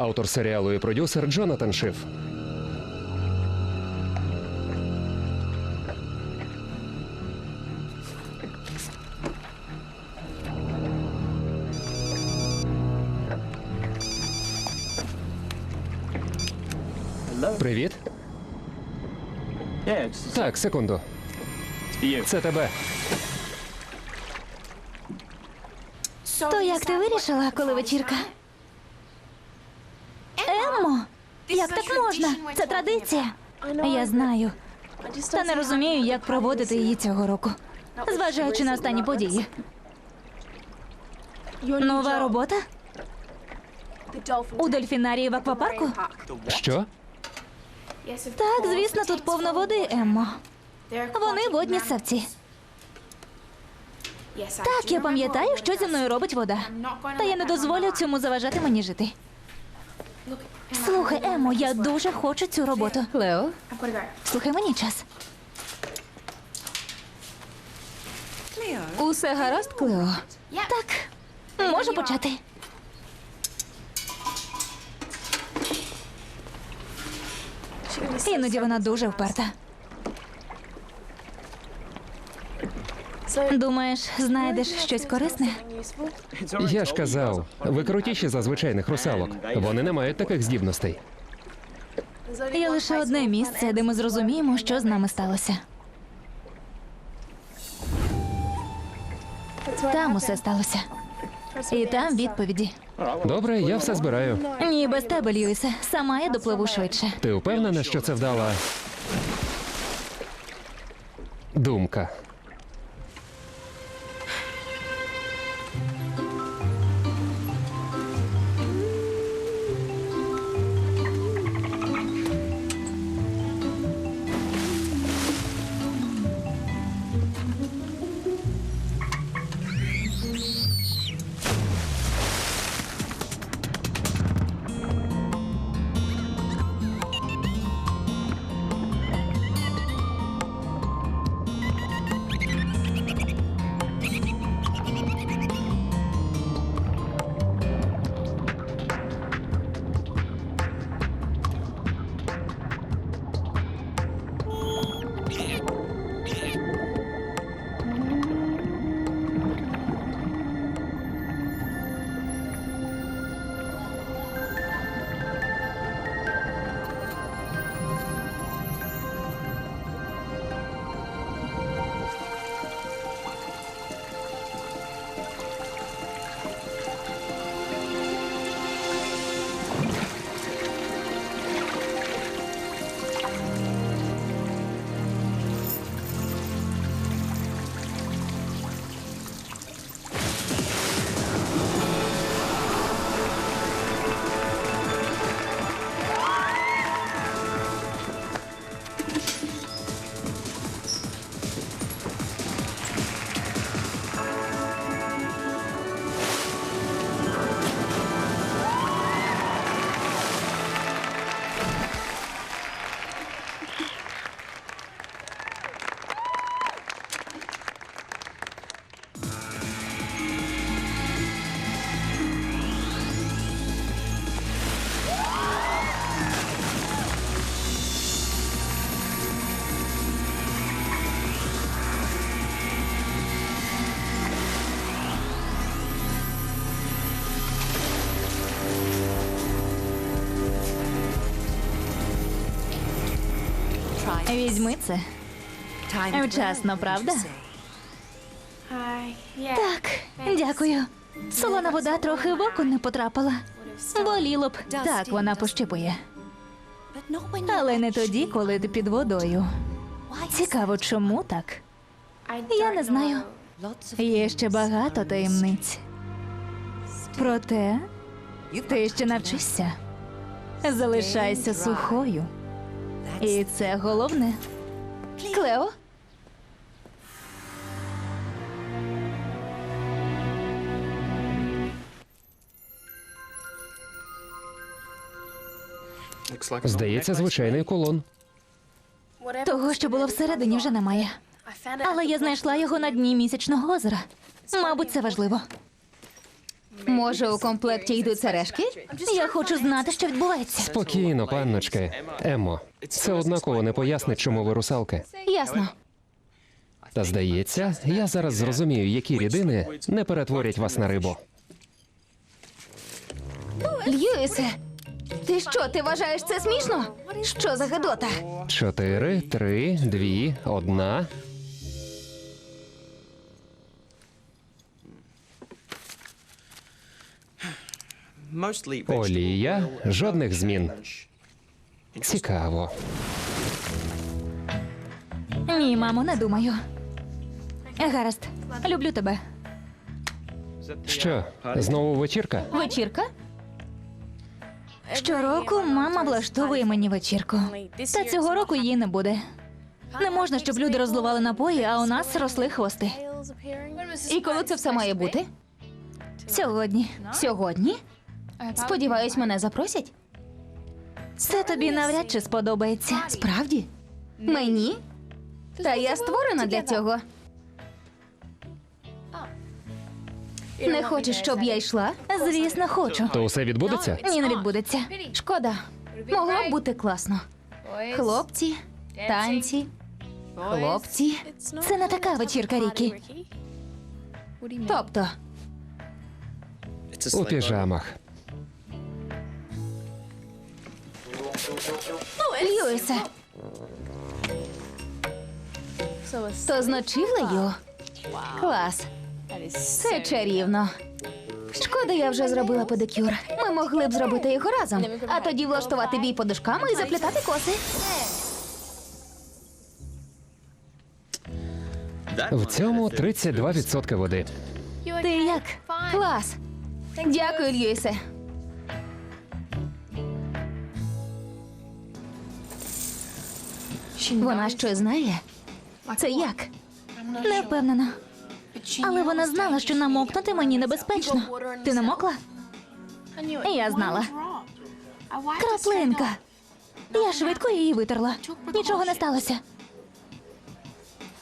Автор серіалу і продюсер Джонатан Шиф. Привіт. Так, секунду. Це тебе. То як ти вирішила, коли вечірка? Еммо, як так можна? Це традиція. Я знаю. Та не розумію, як проводити її цього року. Зважаючи на останні події. Нова робота? У дельфінарії в аквапарку? Що? Так, звісно, тут повно води, Еммо. Вони водні ссавці. Так, я пам'ятаю, що зі мною робить вода. Та я не дозволю цьому заважати мені жити. Слухай, Емо, я дуже хочу цю роботу. Лео, слухай мені час. Усе гаразд, Клео? Так, можу почати. Іноді вона дуже вперта. Думаєш, знайдеш щось корисне? Я ж казав, ви крутіші за звичайних русалок. Вони не мають таких здібностей. Є лише одне місце, де ми зрозуміємо, що з нами сталося. Там усе сталося. І там відповіді. Добре, я все збираю. Ні, без тебе, Льюісе. Сама я допливу швидше. Ти впевнена, що це вдала думка? Візьми це. Вчасно, правда? Так, дякую. Солона вода трохи в око не потрапила. Боліло б. Так, вона пощипує. Але не тоді, коли ти під водою. Цікаво, чому так? Я не знаю. Є ще багато таємниць. Проте ти ще навчишся. Залишайся сухою. І це головне. Клео? Здається, звичайний колон. Того, що було всередині, вже немає. Але я знайшла його на дні місячного озера. Мабуть, це важливо. Може, у комплекті йдуть сережки? Я хочу знати, що відбувається. Спокійно, панночки. Еммо, це однаково не пояснить, чому ви русалки. Ясно. Та здається, я зараз зрозумію, які рідини не перетворять вас на рибу. Льюісе, ти що, ти вважаєш це смішно? Що за гадота? Чотири, три, дві, одна. Олія, жодних змін. Цікаво. Ні, мамо, не думаю. Гаразд, люблю тебе. Що, знову вечірка? Вечірка? Щороку мама влаштовує мені вечірку. Та цього року її не буде. Не можна, щоб люди розливали напої, а у нас росли хвости. І коли це все має бути? Сьогодні. Сьогодні? Сподіваюсь, мене запросять? Це тобі навряд чи сподобається. Справді? Мені? Та я створена для цього. Не хочеш, щоб я йшла? Звісно, хочу. То усе відбудеться? Ні, не відбудеться. Шкода. Могло б бути класно. Хлопці, танці, хлопці. Це не така вечірка, Рікі. Тобто, У піжамах. Льюісе. То з ночівлею? Клас. Це чарівно. Шкода, я вже зробила педикюр. Ми могли б зробити його разом, а тоді влаштувати бій подушками і заплітати коси. В цьому 32% води. Ти як? Клас. Дякую, Льюісе. Вона щось знає? Це як? Не впевнена. Але вона знала, що намокнути мені небезпечно. Ти намокла? Я знала. Краплинка. Я швидко її витерла. Нічого не сталося.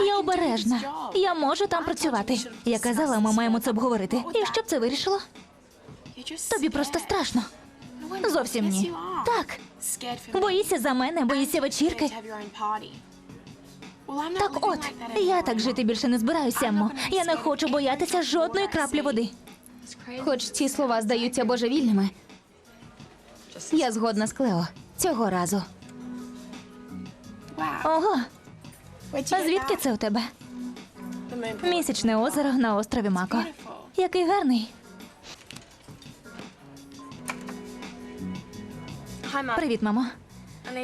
Я обережна. Я можу там працювати. Я казала, ми маємо це обговорити. І що б це вирішило? Тобі просто страшно. Зовсім ні. Так. Боїшся за мене, боїшся вечірки. Так от, я так жити більше не збираюся, Еммо. Я не хочу боятися жодної краплі води. Хоч ці слова здаються божевільними. Я згодна з Клео. Цього разу. Ого, а звідки це у тебе? Місячне озеро на острові Мако. Який гарний. Привіт, мамо.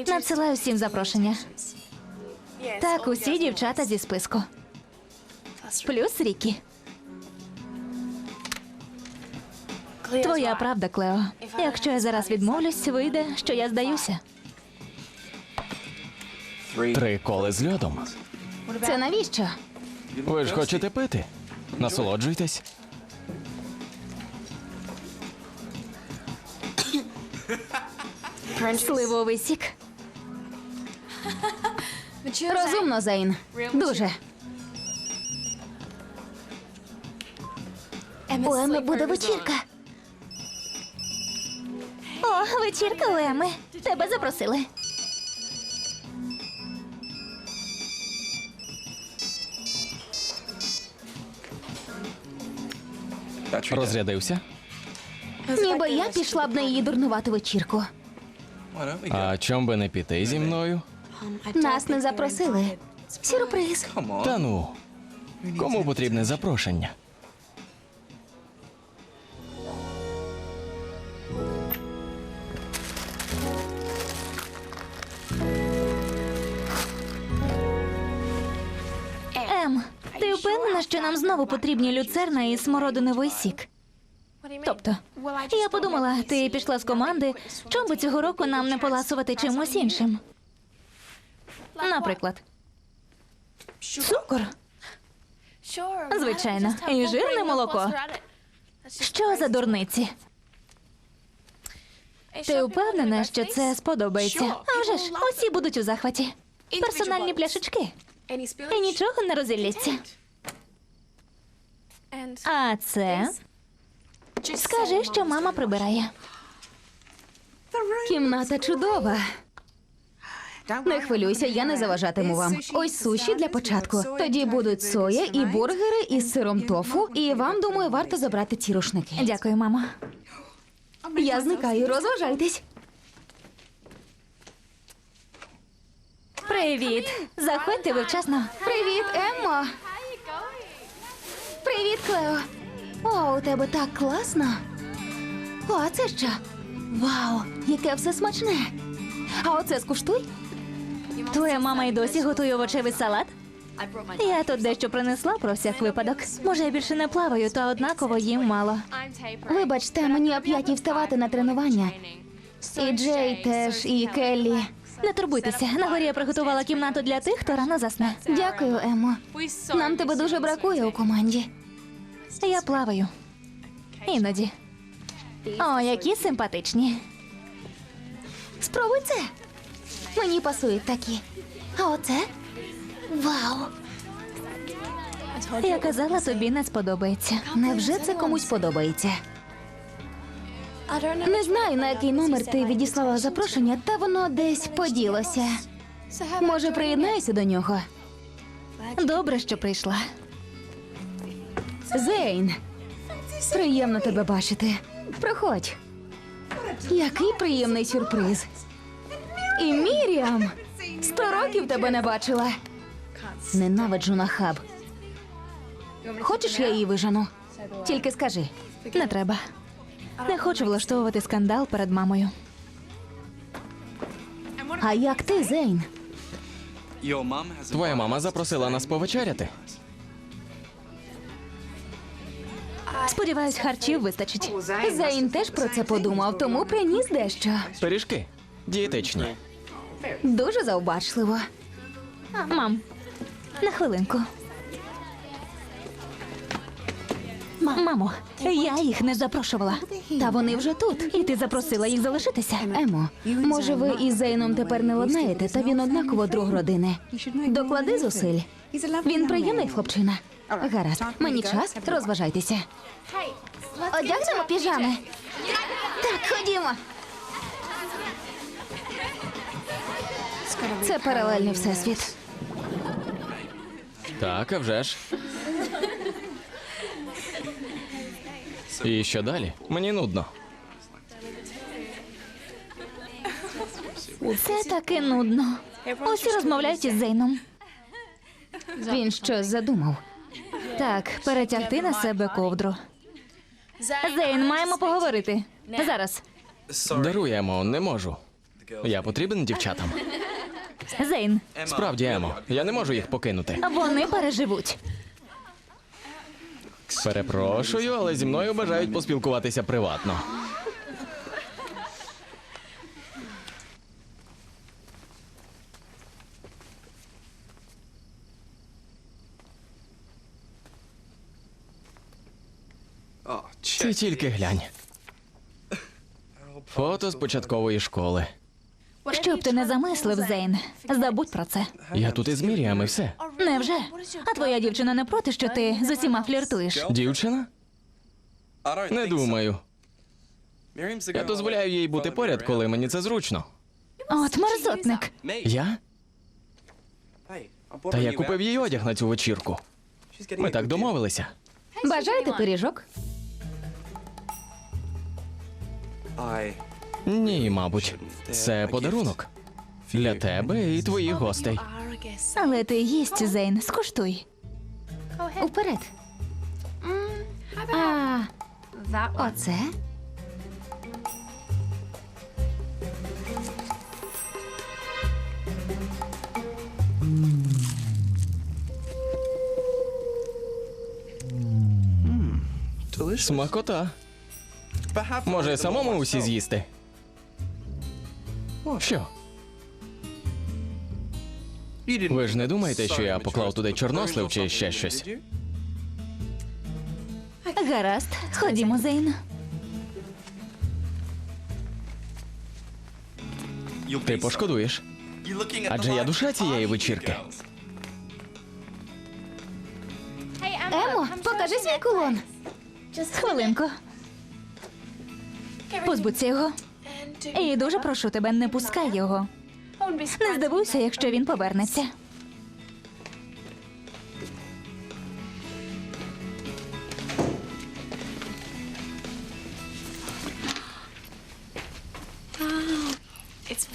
Надсилаю всім запрошення. Так, усі дівчата зі списку. Плюс Рікі. Твоя правда, Клео. Якщо я зараз відмовлюсь, вийде, що я здаюся. Три коли з льодом. Це навіщо? Ви ж хочете пити? Насолоджуйтесь. Сливовий сік. Розумно, Зейн. Дуже. У Еми буде вечірка. О, вечірка у Еми. Тебе запросили. Розрядився. Ніби я пішла б на її дурнувату вечірку. А чом би не піти зі мною? Нас не запросили. Сюрприз. Та ну. Кому потрібне запрошення? Ем, ти впевнена, що нам знову потрібні люцерна і смородиновий сік? Тобто, я подумала, ти пішла з команди, чому би цього року нам не поласувати чимось іншим? Наприклад, цукор. Звичайно, і жирне молоко. Що за дурниці? Ти впевнена, що це сподобається? А вже ж, усі будуть у захваті. Персональні пляшечки. І нічого не розілється. А це скажи, що мама прибирає. Кімната чудова. Не хвилюйся, я не заважатиму вам. Ось суші для початку. Тоді будуть соя і бургери із сиром тофу. І вам, думаю, варто забрати ці рушники. Дякую, мамо. Я зникаю, розважайтесь. Привіт! Заходьте ви вчасно. Привіт, Еммо. Привіт, Клео. О, у тебе так класно. О, а це що? Вау, яке все смачне. А оце скуштуй. Твоя мама й досі готує овочевий салат? Я тут дещо принесла про всяк випадок. Може, я більше не плаваю, та однаково їм мало. Вибачте, мені о вставати на тренування. І Джей теж, і Келлі. Не турбуйтеся, на горі я приготувала кімнату для тих, хто рано засне. Дякую, Емо. Нам тебе дуже бракує у команді. Я плаваю. Іноді. О, які симпатичні. Спробуй це. Мені пасують такі. А оце? Вау! Я казала, тобі не сподобається. Невже це комусь подобається? Не знаю, на який номер ти відіслала запрошення, та воно десь поділося. Може, приєднаюся до нього? Добре, що прийшла. Зейн, приємно тебе бачити. Проходь. Який приємний сюрприз. І Міріам! Сто років тебе не бачила. Ненавиджу нахаб. Хочеш, я її вижену? Тільки скажи. Не треба. Не хочу влаштовувати скандал перед мамою. А як ти, Зейн? Твоя мама запросила нас повечеряти. Сподіваюсь, харчів вистачить. Зейн теж про це подумав, тому приніс дещо. Пиріжки. Дієтичні. Дуже заобачливо. Мам, на хвилинку. Мамо, я їх не запрошувала. Та вони вже тут. І ти запросила їх залишитися. Емо, може, ви із Зейном тепер не ладнаєте, та він однаково друг родини. Доклади зусиль. Він приємний хлопчина. Гаразд, мені час, розважайтеся. Одягнемо піжами. Так, ходімо. Це паралельний всесвіт. Так, а вже ж. І що далі? Мені нудно. Це таки нудно. Усі розмовляють із Зейном. Він щось задумав. Так, перетягти на себе ковдру. Зейн, маємо поговорити. Зараз. Даруємо, не можу. Я потрібен дівчатам. Зейн, Справді, Емо, я не можу їх покинути. вони переживуть. Перепрошую, але зі мною бажають поспілкуватися приватно. Ти тільки глянь. Фото з початкової школи. Щоб ти не замислив, Зейн. Забудь про це. Я тут із Міріам і все. Невже? А твоя дівчина не проти, що ти з усіма фліртуєш? Дівчина? Не думаю. Я дозволяю їй бути поряд, коли мені це зручно. От мерзотник. Я? Та я купив їй одяг на цю вечірку. Ми так домовилися. Бажаєте пиріжок? Ні, мабуть, це подарунок для тебе і твоїх гостей. Але ти їсть, Зейн, скуштуй. Уперед. А, оце? Смакота. Може, самому усі з'їсти? Що? Ви ж не думаєте, що я поклав туди чорнослив чи ще щось? Гаразд, ходімо, Зейн. Ти пошкодуєш. Адже я душа цієї вечірки. Емо, покажи свій кулон. Хвилинку. Позбудься його. І дуже прошу тебе, не пускай його. Не здивуйся, якщо він повернеться.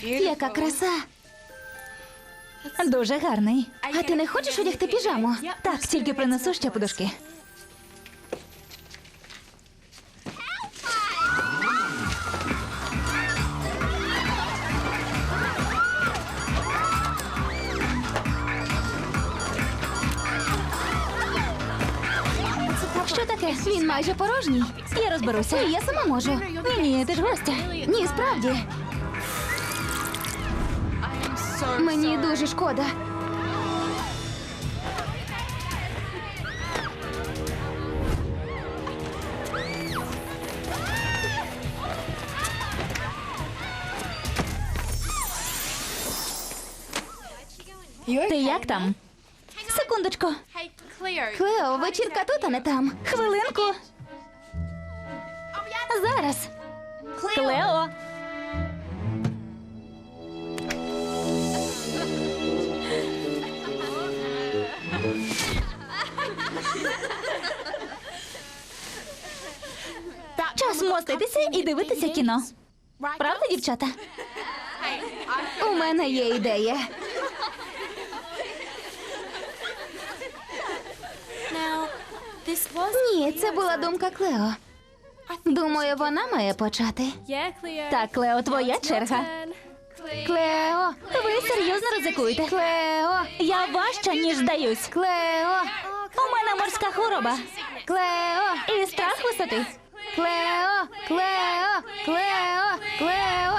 Яка краса. Дуже гарний. А ти не хочеш одягти піжаму? Так, тільки принесу ще подушки. Він майже порожній. Я розберуся. Я сама можу. Ні, ні, ти ж гостя. Ні, справді. Мені дуже шкода. Ти як там? Клео, вечірка тут, а не там. Хвилинку. Зараз. Клео. Час моститися і дивитися кіно. Правда, дівчата? У мене є ідея. Ні, це була думка Клео. Думаю, вона має почати. Так, Клео, твоя черга. Клео, Ви серйозно ризикуєте? Клео, Я важча, ніж здаюсь. Клео, У мене морська хвороба Клео, і страх висоти. Клео, Клео, Клео, Клео.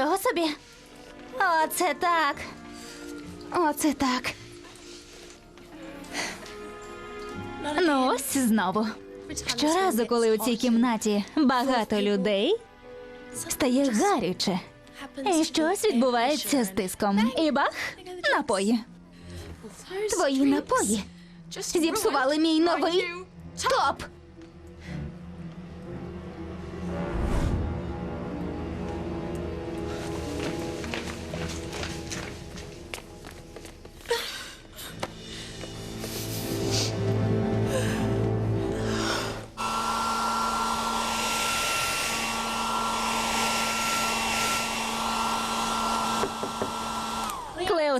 Нічого собі. Оце так. оце так. Ну ось знову. Щоразу, коли у цій кімнаті багато людей, стає гаряче. І щось відбувається з тиском. І бах, напої. Твої напої зіпсували мій новий топ.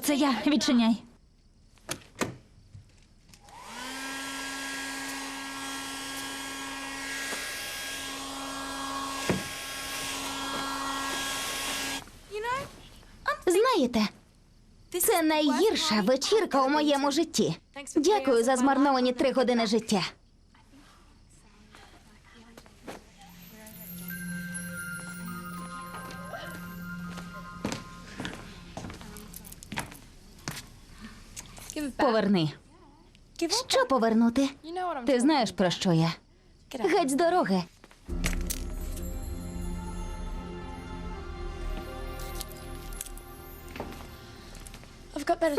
Це я. Відчиняй. Знаєте, це найгірша вечірка у моєму житті. Дякую за змарновані три години життя. Поверни. Що повернути? Ти знаєш про що я? Геть з дороги.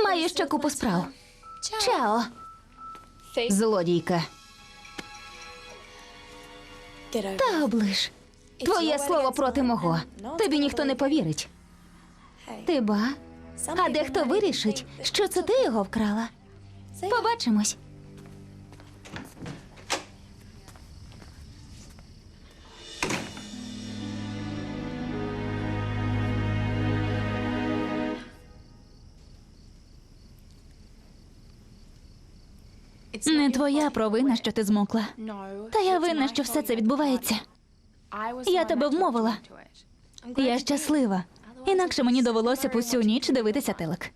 Маю ще купу справ. Чао, злодійка. Та оближ. Твоє слово проти мого. Тобі ніхто не повірить. Ти ба. А дехто вирішить, що це ти його вкрала. Побачимось. Не твоя провина, що ти змокла. Та я винна, що все це відбувається. Я тебе вмовила. Я щаслива. Інакше мені довелося б усю ніч дивитися телек.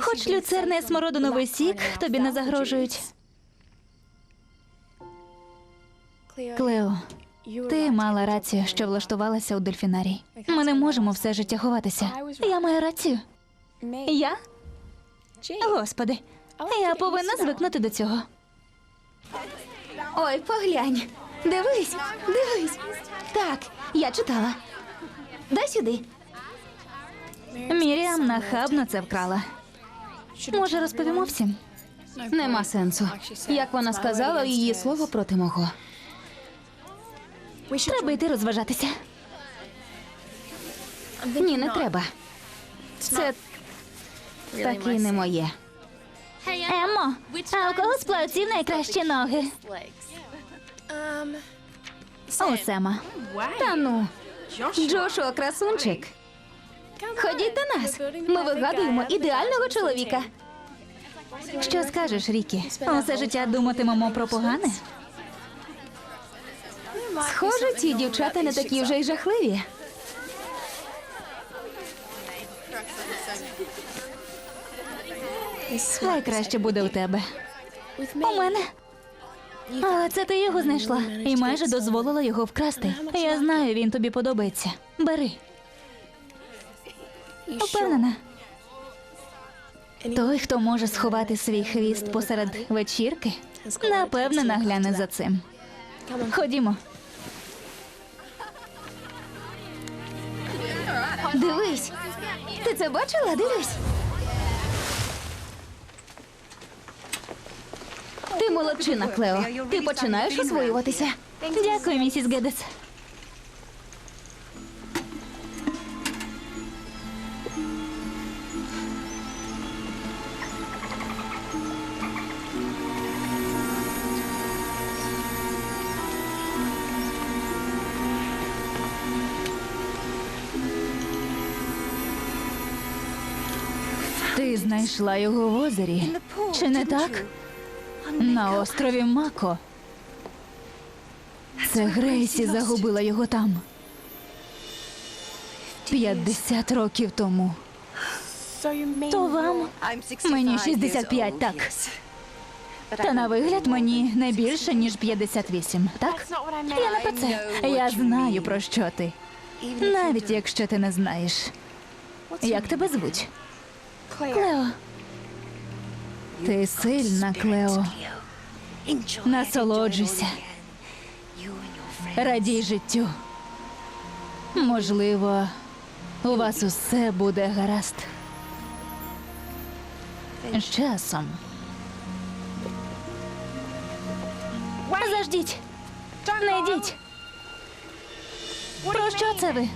Хоч люцерна і смородиновий сік тобі не загрожують. Клео, ти мала рацію, що влаштувалася у дельфінарій. Ми не можемо все життя ховатися. Я маю рацію. Я? Господи, я повинна звикнути до цього. Ой, поглянь. Дивись, дивись. Так, я читала. Дай сюди. Міріам нахабно це вкрала. Може, розповімо всім? Нема сенсу. Як вона сказала, її слово проти мого. Треба йти розважатися. Ні, не треба. Це таки не моє. Емо, а у кого з плавців найкращі ноги? У Сема. Та ну. Джошуа красунчик. Ходіть до нас. Ми вигадуємо ідеального чоловіка. Що скажеш, Рікі? Усе життя думатимемо про погане? Схоже, ці дівчата не такі вже й жахливі. Найкраще буде у тебе. У мене. Але це ти його знайшла і майже дозволила його вкрасти. Я знаю, він тобі подобається. Бери. Упевнена. Той, хто може сховати свій хвіст посеред вечірки, напевне нагляне за цим. Ходімо. Дивись. Ти це бачила? Дивись. Ти молодчина, Клео. Ти починаєш освоюватися. Дякую, місіс Гедес. Ти знайшла його в озері. Чи не так? На острові Мако. Це Грейсі загубила його там. 50 років тому. То вам? Мені 65, так. Та на вигляд мені не більше, ніж 58, так? Я не про це. Я знаю, про що ти. Навіть якщо ти не знаєш. Як тебе звуть? Клео. Ти сильна, Клео. Насолоджуйся. Радій життю. Можливо, у вас усе буде гаразд. З часом. Заждіть. Не йдіть. Про що це ви?